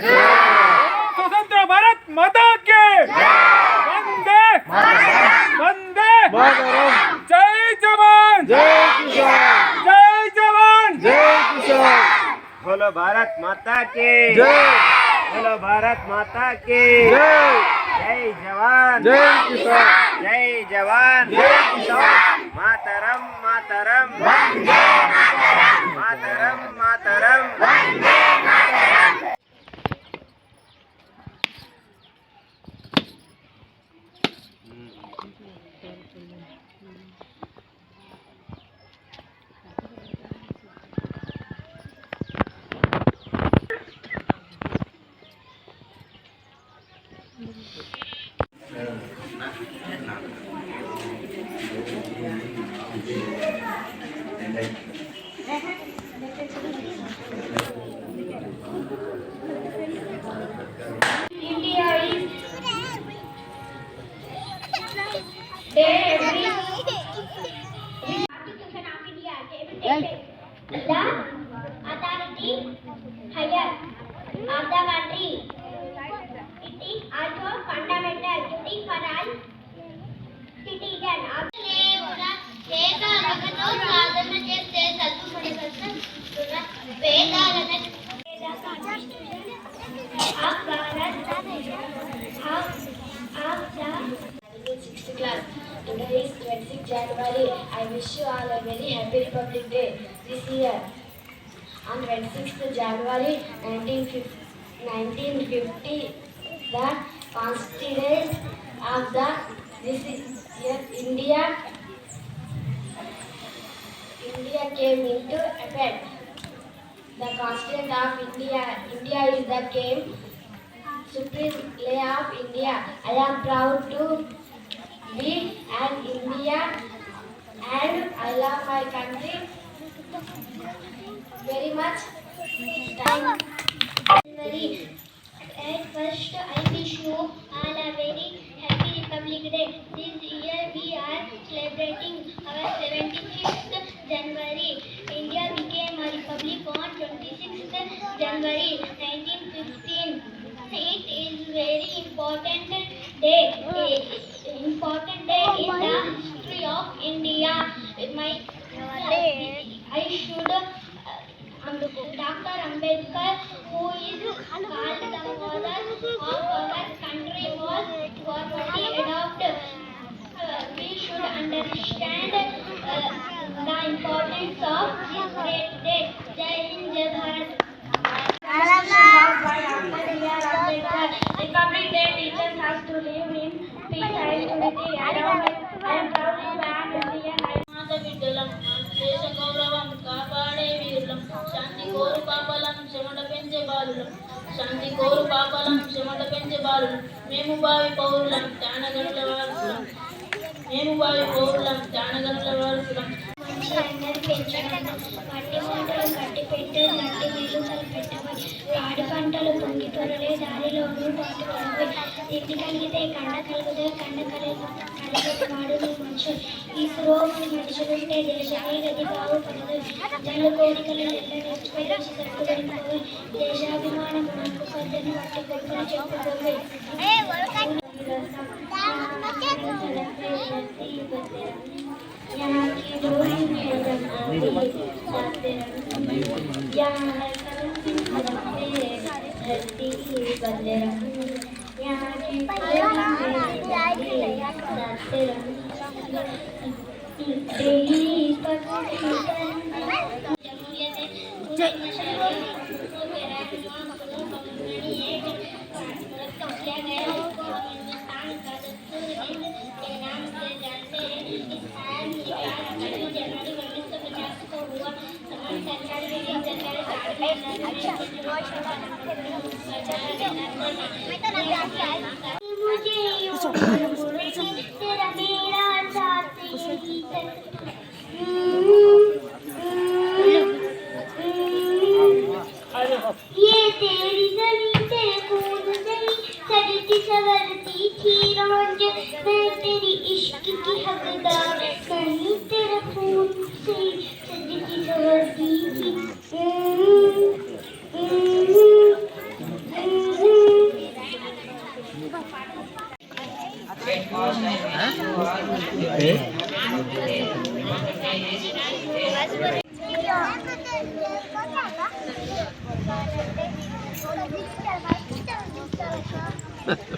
स्वतंत्र भारत माता के। वंदे। वंदे। जय जवान। जय किसान। जय जवान। जय किसान। बोलो भारत माता की। बोलो भारत माता के। जय। जवान। जय किसान। जय जवान। जय किसान। मातरम मातरम। मातरम। मातरम India Mm-hmm. The authority higher of the country. It is also fundamental duty for all citizen of దేవుడా సాధన చేస్తే చదువుకున్న వేదాలను January. I wish you all a very happy Republic Day this year. On 26th January 1950, 1950 the Constituent of the this year India India came into effect. The Constitution of India India is the came Supreme Law of India. I am proud to be an Indian and I love my country very much. Thank first, I wish you all a very happy Republic Day. This year we are celebrating our 75th January. India became a republic on 26th January 1915. It is very important day. Important day in the history of India. My I should uh, Dr. Ambedkar, who is called the father of our country, was formally adopted. Uh, we should understand uh, the importance of this great day. Jai Hind, Jai Bharat. Republic Day teaches us to live in peace and unity. I am, I am proud to మాత దేశ గౌరవం కాపాడే వీరులం. శాంతి కోరు పాపలం చెమట పెంచే బాలులం. శాంతి కోరు పాపలం చెమట పెంచే బాలులం. మేము బావి పౌరులం త్యానగనుల వారసులం. మేము బావి పౌరులం త్యానగనుల వారసులం. పట్టి పంటలు మట్టి కట్టి పెట్టే మట్టి వెలుకలు పెట్టబోయి పాడి పంటలు పొంగి పొరలే దారిలోనూ పాటుపడబోయి తిండి కలిగితే కండ కలిగితే కండ కలిగి కలిగితే వాడు మనుషులు. ఈ స్రోములు మనుషులుంటే దేశమే గది బాగుపడదు జల్లు కోరికలు ఎల్ల నేర్చుకొని తట్టుబడిపోయి దేశాభిమానం మనకు కొద్దని పట్టి గొప్పలు చెప్పుకోయి यहाँ की डोरी में जाते यहाँ है धरती बंदे यहाँ की मुझे तेरा मेरा साथ यही ये तेरी जमी तेरे खून नहीं सजती सवरती थी रोज। मैं तेरी इश्क की हकदार कहीं じゃあ、マジシャンに？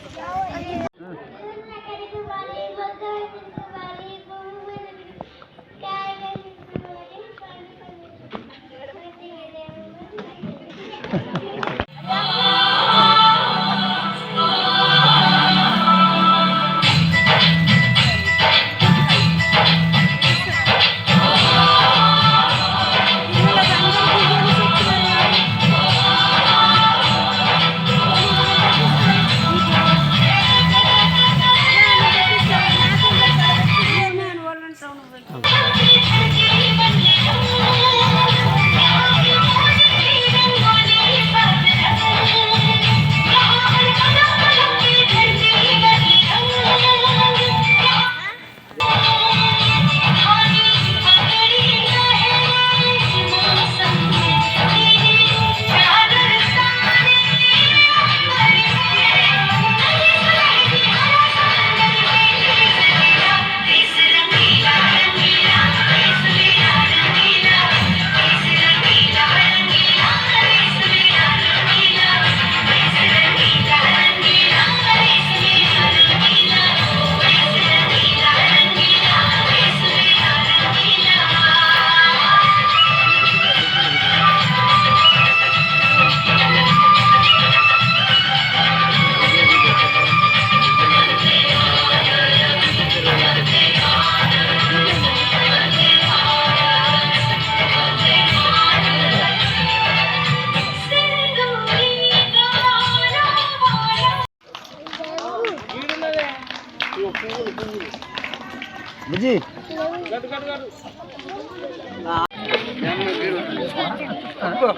నామకరణం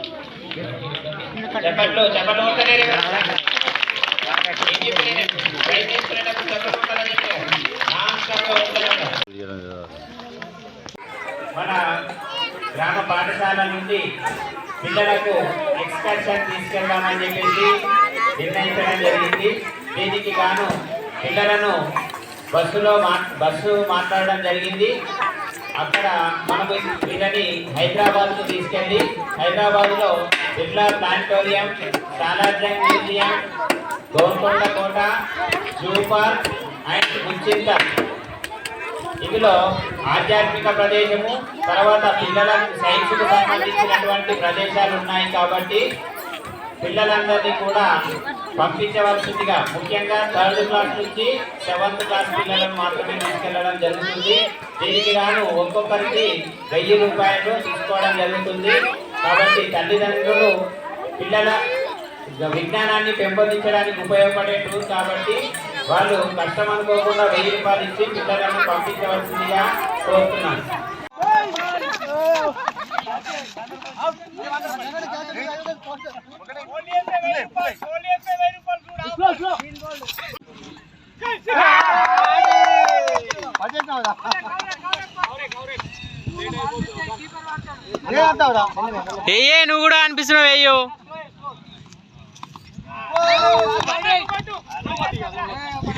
కొట్టాలన్నారు. మన గ్రామ పాఠశాల నుండి పిల్లలకు ఎక్స్కర్షన్ తీసుకెళ్దామని చెప్పేసి నిర్ణయించడం జరిగింది. దీనికి గాను పిల్లలను బస్సులో మా బస్సు మాట్లాడడం జరిగింది. అక్కడ మనకు వీళ్ళని హైదరాబాద్కు తీసుకెళ్ళి హైదరాబాద్లో బిర్లా ప్లానిటోరియం సాలార్జంగ్ మ్యూజియం గోల్కొండ కోట జూ పార్క్ అండ్ ముచ్చింత ఇందులో ఆధ్యాత్మిక ప్రదేశము తర్వాత పిల్లలకు సైన్స్కు సంబంధించినటువంటి ప్రదేశాలు ఉన్నాయి కాబట్టి పిల్లలందరినీ కూడా పంపించవలసిందిగా ముఖ్యంగా థర్డ్ క్లాస్ నుంచి సెవెంత్ క్లాస్ పిల్లలను మాత్రమే తీసుకెళ్ళడం జరుగుతుంది. దీనికి గాను ఒక్కొక్కరికి వెయ్యి రూపాయలు తీసుకోవడం జరుగుతుంది. కాబట్టి తల్లిదండ్రులు పిల్లల విజ్ఞానాన్ని పెంపొందించడానికి ఉపయోగపడే కాబట్టి వాళ్ళు కష్టం అనుకోకుండా వెయ్యి రూపాయలు ఇచ్చి పిల్లలను పంపించవలసిందిగా కోరుతున్నాను. వెయ్యే నువ్వు కూడా అనిపిస్తున్నావు వెయ్యు కొట్టు